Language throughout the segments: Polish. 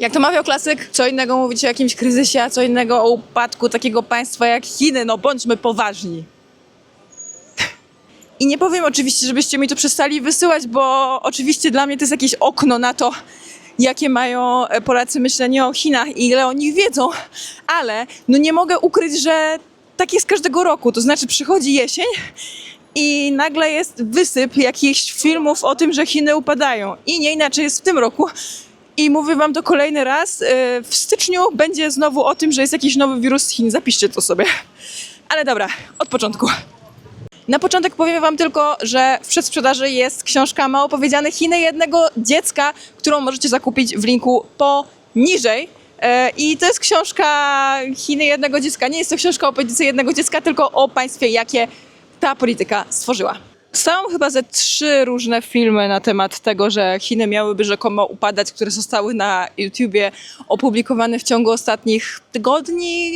Jak to mawiał klasyk, co innego mówić o jakimś kryzysie, a co innego o upadku takiego państwa jak Chiny. No bądźmy poważni. I nie powiem oczywiście, żebyście mi to przestali wysyłać, bo oczywiście dla mnie to jest jakieś okno na to, jakie mają e, Polacy myślenie o Chinach i ile o nich wiedzą, ale no nie mogę ukryć, że tak jest każdego roku. To znaczy przychodzi jesień i nagle jest wysyp jakichś filmów o tym, że Chiny upadają. I nie inaczej jest w tym roku. I mówię wam to kolejny raz. e, W styczniu będzie znowu o tym, że jest jakiś nowy wirus z Chin. Zapiszcie to sobie. Ale dobra, od początku. Na początek powiem Wam tylko, że w przedsprzedaży jest książka Mało powiedziane Chiny jednego dziecka, którą możecie zakupić w linku poniżej. E, I to jest książka Chiny jednego dziecka. Nie jest to książka o polityce jednego dziecka, tylko o państwie, jakie ta polityka stworzyła. Są chyba ze trzy różne filmy na temat tego, że Chiny miałyby rzekomo upadać, które zostały na YouTubie opublikowane w ciągu ostatnich tygodni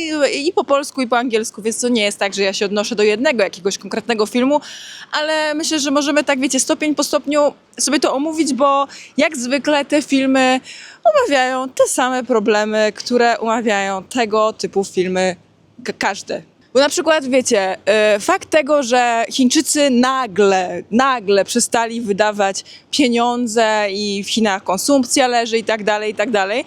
i po polsku, i po angielsku, więc to nie jest tak, że ja się odnoszę do jednego jakiegoś konkretnego filmu, ale myślę, że możemy tak, wiecie, stopień po stopniu sobie to omówić, bo jak zwykle te filmy omawiają te same problemy, które omawiają tego typu filmy ka- każde. Bo na przykład, wiecie, y, fakt tego, że Chińczycy nagle, nagle przestali wydawać pieniądze i w Chinach konsumpcja leży i tak dalej, i tak dalej.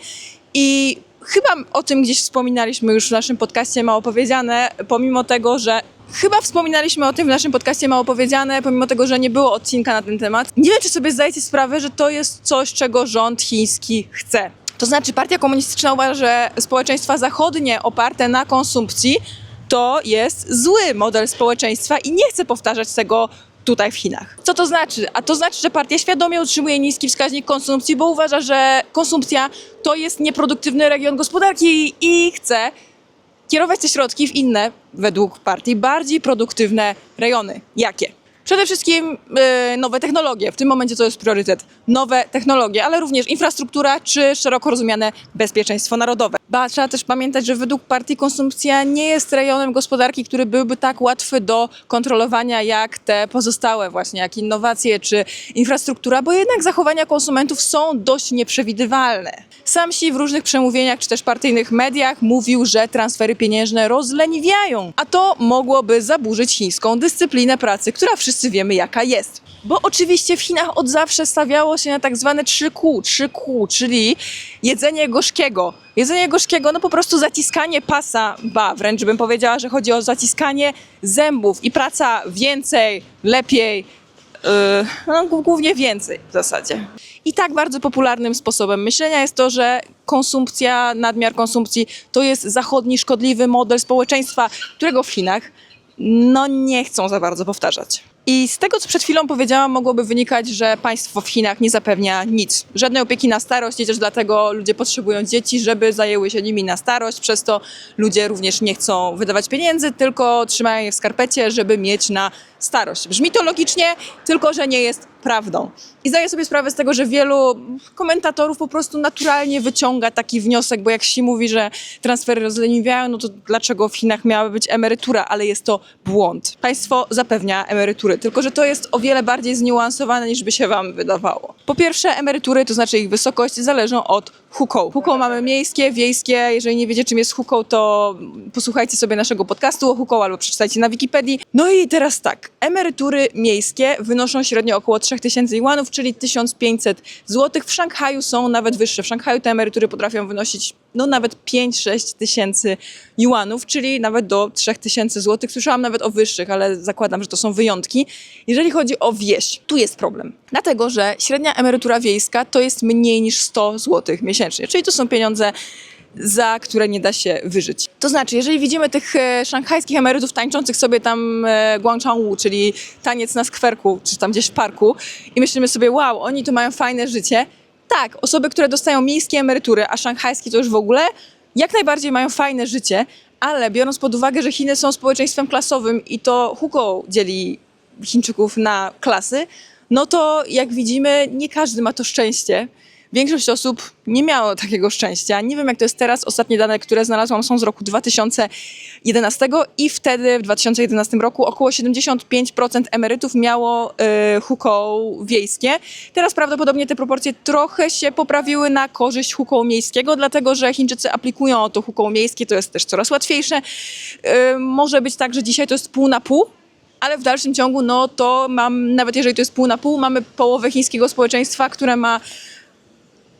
I chyba o tym gdzieś wspominaliśmy już w naszym podcaście Mało Powiedziane, pomimo tego, że Chyba wspominaliśmy o tym w naszym podcaście Mało Powiedziane, pomimo tego, że nie było odcinka na ten temat. Nie wiem, czy sobie zdajecie sprawę, że to jest coś, czego rząd chiński chce. To znaczy, partia komunistyczna uważa, że społeczeństwa zachodnie oparte na konsumpcji to jest zły model społeczeństwa i nie chce powtarzać tego tutaj w Chinach. Co to znaczy? A to znaczy, że partia świadomie utrzymuje niski wskaźnik konsumpcji, bo uważa, że konsumpcja to jest nieproduktywny region gospodarki i chce kierować te środki w inne, według partii, bardziej produktywne rejony. Jakie? Przede wszystkim e, nowe technologie. W tym momencie to jest priorytet. Nowe technologie, ale również infrastruktura czy szeroko rozumiane bezpieczeństwo narodowe. Ba, trzeba też pamiętać, że według partii konsumpcja nie jest rejonem gospodarki, który byłby tak łatwy do kontrolowania jak te pozostałe właśnie, jak innowacje czy infrastruktura, bo jednak zachowania konsumentów są dość nieprzewidywalne. Sam Xi w różnych przemówieniach czy też partyjnych mediach mówił, że transfery pieniężne rozleniwiają, a to mogłoby zaburzyć chińską dyscyplinę pracy, która wszyscy wiemy jaka jest. Bo oczywiście w Chinach od zawsze stawiało się na tak zwane 3Q, 3Q, czyli jedzenie gorzkiego. Jedzenie gorzkiego, no po prostu zaciskanie pasa, ba, wręcz bym powiedziała, że chodzi o zaciskanie zębów i praca więcej, lepiej, Yy, no, głównie więcej w zasadzie. I tak bardzo popularnym sposobem myślenia jest to, że konsumpcja, nadmiar konsumpcji to jest zachodni szkodliwy model społeczeństwa, którego w Chinach no nie chcą za bardzo powtarzać. I z tego, co przed chwilą powiedziałam, mogłoby wynikać, że państwo w Chinach nie zapewnia nic. Żadnej opieki na starość i dlatego ludzie potrzebują dzieci, żeby zajęły się nimi na starość. Przez to ludzie również nie chcą wydawać pieniędzy, tylko trzymają je w skarpecie, żeby mieć na starość. Brzmi to logicznie, tylko że nie jest prawdą. I zdaję sobie sprawę z tego, że wielu komentatorów po prostu naturalnie wyciąga taki wniosek, bo jak się mówi, że transfery rozleniwiają, no to dlaczego w Chinach miałaby być emerytura? Ale jest to błąd. Państwo zapewnia tylko że to jest o wiele bardziej zniuansowane niż by się wam wydawało. Po pierwsze, emerytury, to znaczy ich wysokość, zależą od huką. Huką mamy miejskie, wiejskie. Jeżeli nie wiecie, czym jest huką, to posłuchajcie sobie naszego podcastu o huką albo przeczytajcie na Wikipedii. No i teraz tak, emerytury miejskie wynoszą średnio około 3000 yuanów, czyli 1500 zł. W Szanghaju są nawet wyższe. W Szanghaju te emerytury potrafią wynosić no nawet 5-6 tysięcy yuanów, czyli nawet do 3000 zł. Słyszałam nawet o wyższych, ale zakładam, że to są wyjątki. Jeżeli chodzi o wieś, tu jest problem. Dlatego, że średnia emerytura wiejska to jest mniej niż 100 zł miesięcznie, czyli to są pieniądze za które nie da się wyżyć. To znaczy, jeżeli widzimy tych e, szanghajskich emerytów tańczących sobie tam e, guangzhangwu, czyli taniec na skwerku, czy tam gdzieś w parku i myślimy sobie, wow, oni tu mają fajne życie. Tak, osoby, które dostają miejskie emerytury, a szanghajskie to już w ogóle, jak najbardziej mają fajne życie, ale biorąc pod uwagę, że Chiny są społeczeństwem klasowym i to huką dzieli Chińczyków na klasy, no to jak widzimy, nie każdy ma to szczęście. większość osób nie miało takiego szczęścia. Nie wiem, jak to jest teraz. Ostatnie dane, które znalazłam, są z roku 2011 i wtedy, w 2011 roku, około 75% emerytów miało y, hukoł wiejskie. Teraz prawdopodobnie te proporcje trochę się poprawiły na korzyść hukołu miejskiego, dlatego że Chińczycy aplikują o to hukoło miejskie, to jest też coraz łatwiejsze. Y, może być tak, że dzisiaj to jest pół na pół, ale w dalszym ciągu, no to mam, nawet jeżeli to jest pół na pół, mamy połowę chińskiego społeczeństwa, które ma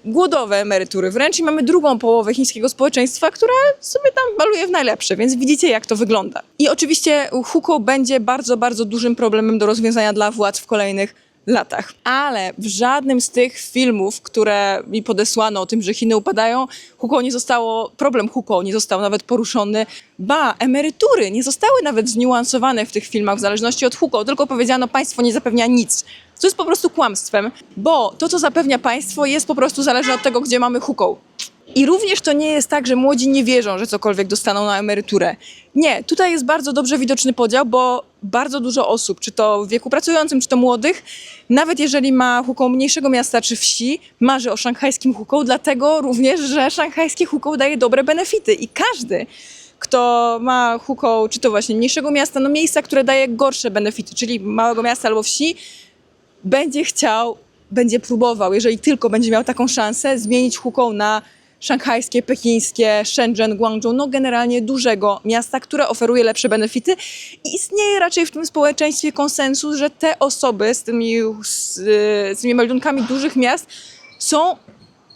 głodowe emerytury wręcz i mamy drugą połowę chińskiego społeczeństwa, która sobie tam baluje w najlepsze, więc widzicie jak to wygląda. I oczywiście hukou będzie bardzo, bardzo dużym problemem do rozwiązania dla władz w kolejnych latach. Ale w żadnym z tych filmów, które mi podesłano o tym, że Chiny upadają, hukou nie zostało, problem hukou nie został nawet poruszony. Ba, emerytury nie zostały nawet zniuansowane w tych filmach w zależności od hukou, tylko powiedziano państwo nie zapewnia nic. Co jest po prostu kłamstwem, bo to, co zapewnia państwo, jest po prostu zależne od tego, gdzie mamy hukou. I również to nie jest tak, że młodzi nie wierzą, że cokolwiek dostaną na emeryturę. Nie, tutaj jest bardzo dobrze widoczny podział, bo bardzo dużo osób, czy to w wieku pracującym, czy to młodych, nawet jeżeli ma huką mniejszego miasta czy wsi, marzy o szanghajskim huką, dlatego również, że szanghajskie huką daje dobre benefity i każdy, kto ma huką, czy to właśnie mniejszego miasta, no miejsca, które daje gorsze benefity, czyli małego miasta albo wsi, będzie chciał, będzie próbował, jeżeli tylko będzie miał taką szansę, zmienić huką na szanghajskie, pekińskie, Shenzhen, Guangzhou, no generalnie dużego miasta, które oferuje lepsze benefity i istnieje raczej w tym społeczeństwie konsensus, że te osoby z tymi, z, z tymi meldunkami dużych miast są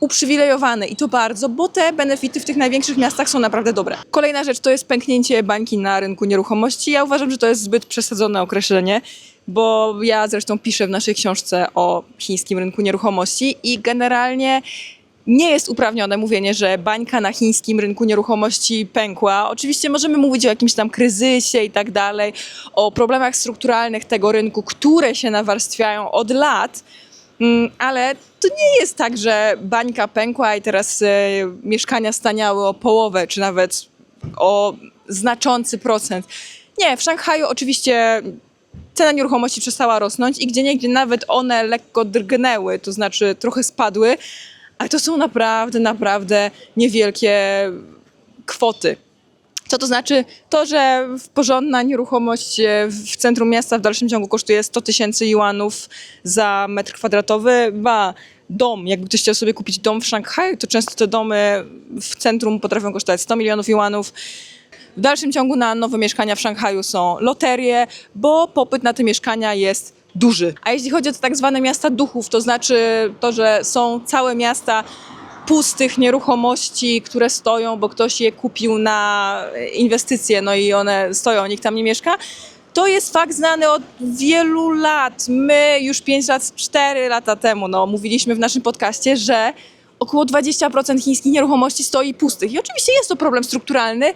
uprzywilejowane i to bardzo, bo te benefity w tych największych miastach są naprawdę dobre. Kolejna rzecz to jest pęknięcie bańki na rynku nieruchomości. Ja uważam, że to jest zbyt przesadzone określenie, bo ja zresztą piszę w naszej książce o chińskim rynku nieruchomości i generalnie nie jest uprawnione mówienie, że bańka na chińskim rynku nieruchomości pękła. Oczywiście możemy mówić o jakimś tam kryzysie i tak dalej, o problemach strukturalnych tego rynku, które się nawarstwiają od lat, Mm, ale to nie jest tak, że bańka pękła i teraz e, mieszkania staniały o połowę, czy nawet o znaczący procent. Nie, w Szanghaju oczywiście cena nieruchomości przestała rosnąć i gdzieniegdzie nawet one lekko drgnęły, to znaczy trochę spadły, ale to są naprawdę, naprawdę niewielkie kwoty. Co to znaczy? To, że porządna nieruchomość e, w centrum miasta w dalszym ciągu kosztuje 100 tysięcy juanów za metr kwadratowy, ba, dom, jakby ktoś chciał sobie kupić dom w Szanghaju, to często te domy w centrum potrafią kosztować 100 milionów juanów. W dalszym ciągu na nowe mieszkania w Szanghaju są loterie, bo popyt na te mieszkania jest duży. A jeśli chodzi o te tak zwane miasta duchów, to znaczy to, że są całe miasta pustych nieruchomości, które stoją, bo ktoś je kupił na inwestycje, no i one stoją, nikt tam nie mieszka. To jest fakt znany od wielu lat. My już 5 lat, 4 lata temu, no, mówiliśmy w naszym podcaście, że około 20% chińskich nieruchomości stoi pustych. I oczywiście jest to problem strukturalny,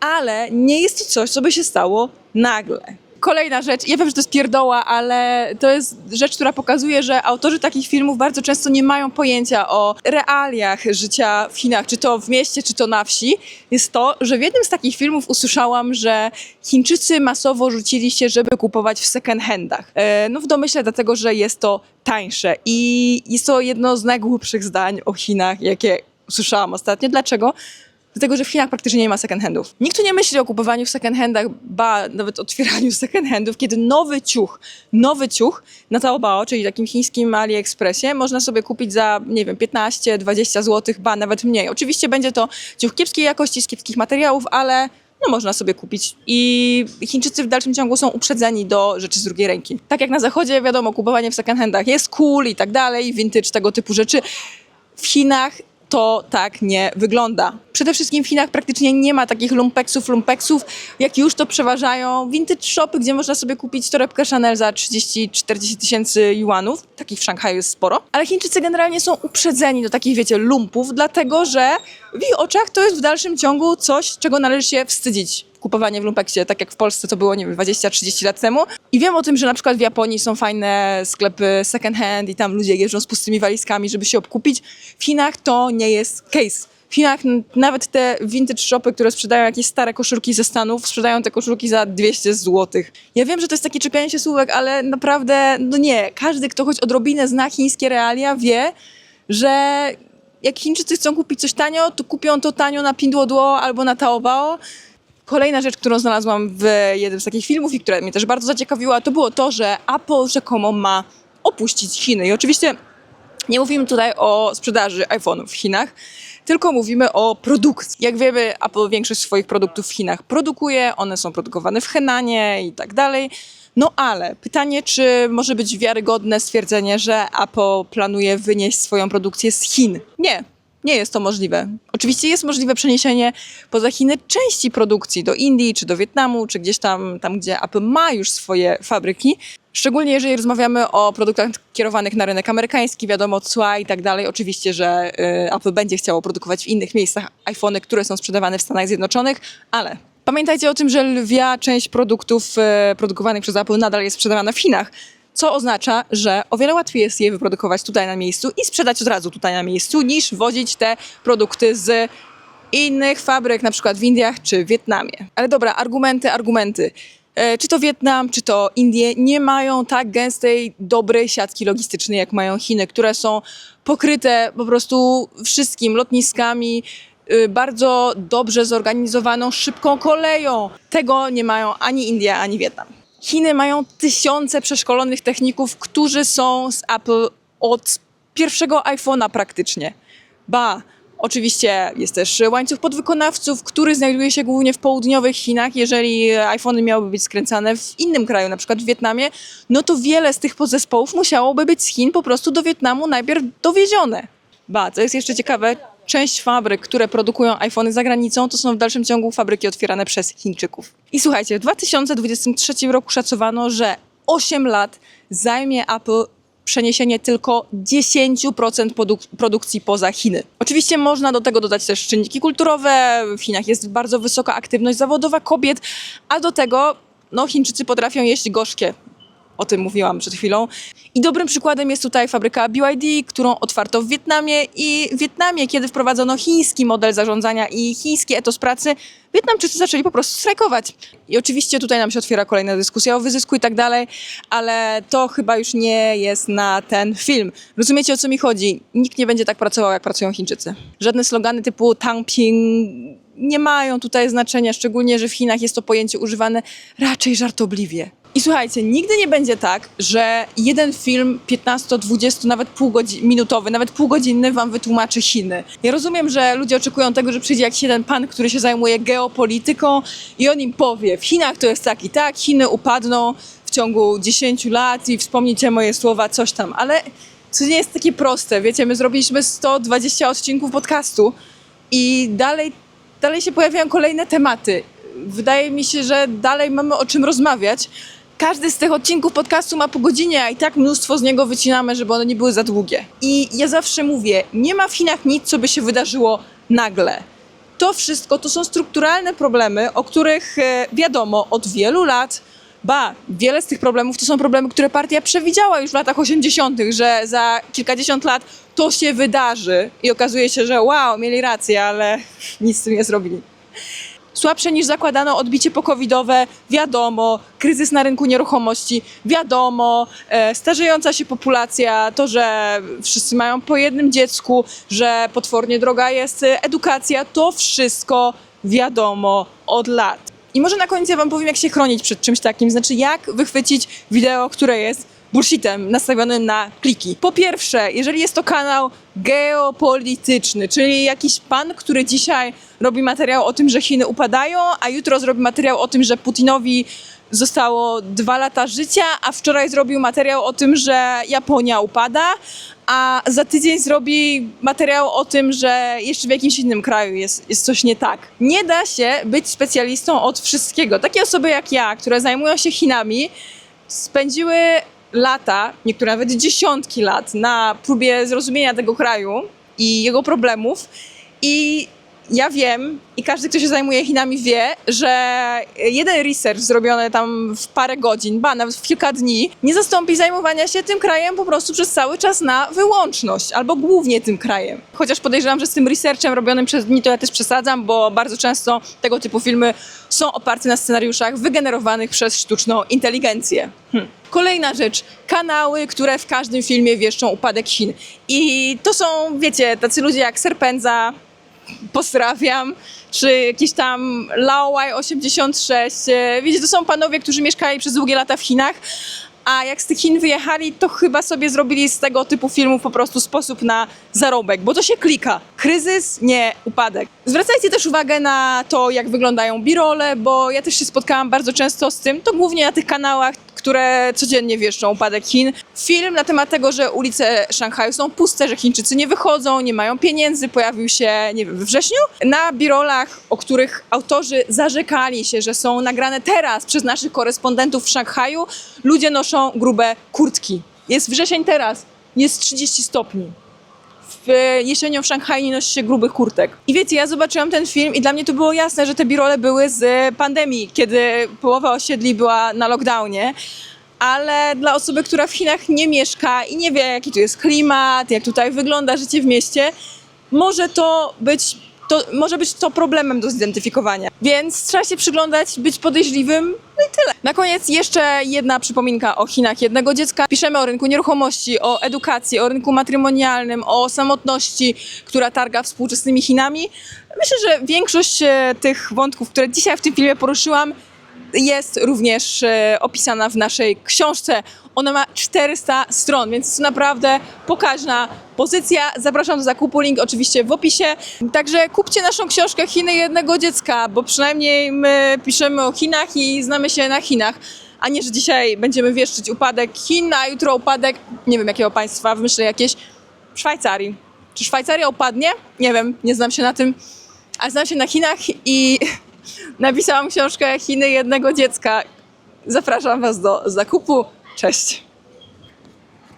ale nie jest to coś, co by się stało nagle. Kolejna rzecz, ja wiem, że to jest pierdoła, ale to jest rzecz, która pokazuje, że autorzy takich filmów bardzo często nie mają pojęcia o realiach życia w Chinach, czy to w mieście, czy to na wsi. Jest to, że w jednym z takich filmów usłyszałam, że Chińczycy masowo rzucili się, żeby kupować w second handach. E, no w domyśle dlatego, że jest to tańsze i jest to jedno z najgłupszych zdań o Chinach, jakie usłyszałam ostatnio. Dlaczego? Dlatego, że w Chinach praktycznie nie ma second handów. Nikt tu nie myśli o kupowaniu w second handach, ba, nawet otwieraniu second handów, kiedy nowy ciuch, nowy ciuch na Taobao, czyli takim chińskim AliExpressie, można sobie kupić za, nie wiem, 15-20 zł, ba, nawet mniej. Oczywiście będzie to ciuch kiepskiej jakości, z kiepskich materiałów, ale no można sobie kupić. I Chińczycy w dalszym ciągu są uprzedzeni do rzeczy z drugiej ręki. Tak jak na zachodzie, wiadomo, kupowanie w second handach jest cool i tak dalej, vintage, tego typu rzeczy. W Chinach to tak nie wygląda. Przede wszystkim w Chinach praktycznie nie ma takich lumpeksów, lumpeksów, jak już to przeważają vintage shopy, gdzie można sobie kupić torebkę Chanel za 30-40 tysięcy juanów. Takich w Szanghaju jest sporo. Ale Chińczycy generalnie są uprzedzeni do takich, wiecie, lumpów, dlatego że w ich oczach to jest w dalszym ciągu coś, czego należy się wstydzić kupowanie w lumpeksie, tak jak w Polsce to było, nie wiem, 20-30 lat temu. I wiem o tym, że na przykład w Japonii są fajne sklepy second hand i tam ludzie jeżdżą z pustymi walizkami, żeby się obkupić. W Chinach to nie jest case. W Chinach nawet te vintage shopy, które sprzedają jakieś stare koszulki ze Stanów, sprzedają te koszulki za 200 zł. Ja wiem, że to jest takie czepianie się słówek, ale naprawdę, no nie. Każdy, kto choć odrobinę zna chińskie realia, wie, że jak Chińczycy chcą kupić coś tanio, to kupią to tanio na Pinduoduo albo na Taobao. Kolejna rzecz, którą znalazłam w jednym z takich filmów i która mnie też bardzo zaciekawiła, to było to, że Apple rzekomo ma opuścić Chiny. I oczywiście nie mówimy tutaj o sprzedaży iPhone'ów w Chinach, tylko mówimy o produkcji. Jak wiemy, Apple większość swoich produktów w Chinach produkuje, one są produkowane w Henanie i tak dalej. No ale pytanie, czy może być wiarygodne stwierdzenie, że Apple planuje wynieść swoją produkcję z Chin? Nie, nie jest to możliwe. Oczywiście jest możliwe przeniesienie poza Chiny części produkcji do Indii, czy do Wietnamu, czy gdzieś tam, tam gdzie Apple ma już swoje fabryki. Szczególnie jeżeli rozmawiamy o produktach kierowanych na rynek amerykański, wiadomo, cła i tak dalej. Oczywiście, że y, Apple będzie chciało produkować w innych miejscach iPhony, które są sprzedawane w Stanach Zjednoczonych, ale pamiętajcie o tym, że lwia część produktów y, produkowanych przez Apple nadal jest sprzedawana w Chinach. Co oznacza, że o wiele łatwiej jest je wyprodukować tutaj na miejscu i sprzedać od razu tutaj na miejscu, niż wozić te produkty z innych fabryk, na przykład w Indiach czy Wietnamie. Ale dobra, argumenty, argumenty. E, Czy to Wietnam, czy to Indie nie mają tak gęstej, dobrej siatki logistycznej, jak mają Chiny, które są pokryte po prostu wszystkim lotniskami, y, bardzo dobrze zorganizowaną, szybką koleją. Tego nie mają ani Indie, ani Wietnam. Chiny mają tysiące przeszkolonych techników, którzy są z Apple od pierwszego iPhone'a praktycznie. Ba, oczywiście jest też łańcuch podwykonawców, który znajduje się głównie w południowych Chinach. Jeżeli iPhony miałyby być skręcane w innym kraju, na przykład w Wietnamie, no to wiele z tych podzespołów musiałoby być z Chin po prostu do Wietnamu najpierw dowiezione. Ba, co jest jeszcze ciekawe, część fabryk, które produkują iPhony za granicą, to są w dalszym ciągu fabryki otwierane przez Chińczyków. I słuchajcie, w 2023 roku szacowano, że 8 lat zajmie Apple przeniesienie tylko 10% produk- produkcji poza Chiny. Oczywiście można do tego dodać też czynniki kulturowe. W Chinach jest bardzo wysoka aktywność zawodowa kobiet, a do tego no, Chińczycy potrafią jeść gorzkie. O tym mówiłam przed chwilą. I dobrym przykładem jest tutaj fabryka BYD, którą otwarto w Wietnamie. I w Wietnamie, kiedy wprowadzono chiński model zarządzania i chiński etos pracy, Wietnamczycy zaczęli po prostu strajkować. I oczywiście tutaj nam się otwiera kolejna dyskusja o wyzysku i tak dalej, ale to chyba już nie jest na ten film. Rozumiecie o co mi chodzi? Nikt nie będzie tak pracował, jak pracują Chińczycy. Żadne slogany typu Tangping nie mają tutaj znaczenia, szczególnie, że w Chinach jest to pojęcie używane raczej żartobliwie. I słuchajcie, nigdy nie będzie tak, że jeden film 15, 20, nawet pół godzi- minutowy, nawet półgodzinny wam wytłumaczy Chiny. Ja rozumiem, że ludzie oczekują tego, że przyjdzie jakiś jeden pan, który się zajmuje geopolityką i on im powie, w Chinach to jest tak i tak, Chiny upadną w ciągu 10 lat i wspomnijcie moje słowa, coś tam, ale to nie jest takie proste, wiecie, my zrobiliśmy 120 odcinków podcastu i dalej, dalej się pojawiają kolejne tematy. Wydaje mi się, że dalej mamy o czym rozmawiać. Każdy z tych odcinków podcastu ma po godzinie, a i tak mnóstwo z niego wycinamy, żeby one nie były za długie. I ja zawsze mówię, nie ma w Chinach nic, co by się wydarzyło nagle. To wszystko to są strukturalne problemy, o których e, wiadomo od wielu lat. Ba, wiele z tych problemów to są problemy, które partia przewidziała już w latach 80., że za kilkadziesiąt lat to się wydarzy. I okazuje się, że wow, mieli rację, ale nic z tym nie zrobili. Słabsze niż zakładano odbicie pokowidowe, wiadomo, kryzys na rynku nieruchomości, wiadomo, e, starzejąca się populacja, to, że wszyscy mają po jednym dziecku, że potwornie droga jest e, edukacja, to wszystko wiadomo od lat. I może na koniec ja wam powiem, jak się chronić przed czymś takim, znaczy jak wychwycić wideo, które jest bullshitem nastawionym na kliki. Po pierwsze, jeżeli jest to kanał geopolityczny, czyli jakiś pan, który dzisiaj robi materiał o tym, że Chiny upadają, a jutro zrobi materiał o tym, że Putinowi zostało dwa lata życia, a wczoraj zrobił materiał o tym, że Japonia upada, a za tydzień zrobi materiał o tym, że jeszcze w jakimś innym kraju jest, jest coś nie tak. Nie da się być specjalistą od wszystkiego. Takie osoby jak ja, które zajmują się Chinami, spędziły lata, niektóre nawet dziesiątki lat na próbie zrozumienia tego kraju i jego problemów. I ja wiem i każdy, kto się zajmuje Chinami wie, że jeden research zrobiony tam w parę godzin, ba nawet w kilka dni, nie zastąpi zajmowania się tym krajem po prostu przez cały czas na wyłączność, albo głównie tym krajem. Chociaż podejrzewam, że z tym researchem robionym przez dni to ja też przesadzam, bo bardzo często tego typu filmy są oparte na scenariuszach wygenerowanych przez sztuczną inteligencję. Hm. Kolejna rzecz, kanały, które w każdym filmie wieszczą upadek Chin. I to są, wiecie, tacy ludzie jak Serpenza, pozdrawiam, czy jakiś tam Laowai 86. E, Wiecie, to są panowie, którzy mieszkali przez długie lata w Chinach, a jak z tych Chin wyjechali, to chyba sobie zrobili z tego typu filmów po prostu sposób na zarobek, bo to się klika. Kryzys, nie upadek. Zwracajcie też uwagę na to, jak wyglądają birole, bo ja też się spotkałam bardzo często z tym, to głównie na tych kanałach, które codziennie wieszczą upadek Chin. Film na temat tego, że ulice Szanghaju są puste, że Chińczycy nie wychodzą, nie mają pieniędzy, pojawił się, nie wiem, we wrześniu. Na birolach, o których autorzy zarzekali się, że są nagrane teraz przez naszych korespondentów w Szanghaju, ludzie noszą grube kurtki. Jest wrzesień teraz, jest 30 stopni w jesienią w Szanghaju nie nosi się grubych kurtek. I wiecie, ja zobaczyłam ten film i dla mnie to było jasne, że te birole były z pandemii, kiedy połowa osiedli była na lockdownie. Ale dla osoby, która w Chinach nie mieszka i nie wie, jaki tu jest klimat, jak tutaj wygląda życie w mieście, może to być, to, może być to problemem do zidentyfikowania. Więc trzeba się przyglądać, być podejrzliwym, i tyle. Na koniec jeszcze jedna przypominka o Chinach jednego dziecka. Piszemy o rynku nieruchomości, o edukacji, o rynku matrymonialnym, o samotności, która targa współczesnymi Chinami. Myślę, że większość e, tych wątków, które dzisiaj w tym filmie poruszyłam, jest również e, opisana w naszej książce. Ona ma 400 stron, więc to naprawdę pokaźna pozycja. Zapraszam do zakupu, link oczywiście w opisie. Także kupcie naszą książkę Chiny jednego dziecka, bo przynajmniej my piszemy o Chinach i znamy się na Chinach. A nie, że dzisiaj będziemy wieszczyć upadek Chin, a jutro upadek, nie wiem jakiego państwa, wymyślę jakieś, Szwajcarii. Czy Szwajcaria upadnie? Nie wiem, nie znam się na tym, a znam się na Chinach i napisałam książkę Chiny jednego dziecka. Zapraszam Was do zakupu. Cześć.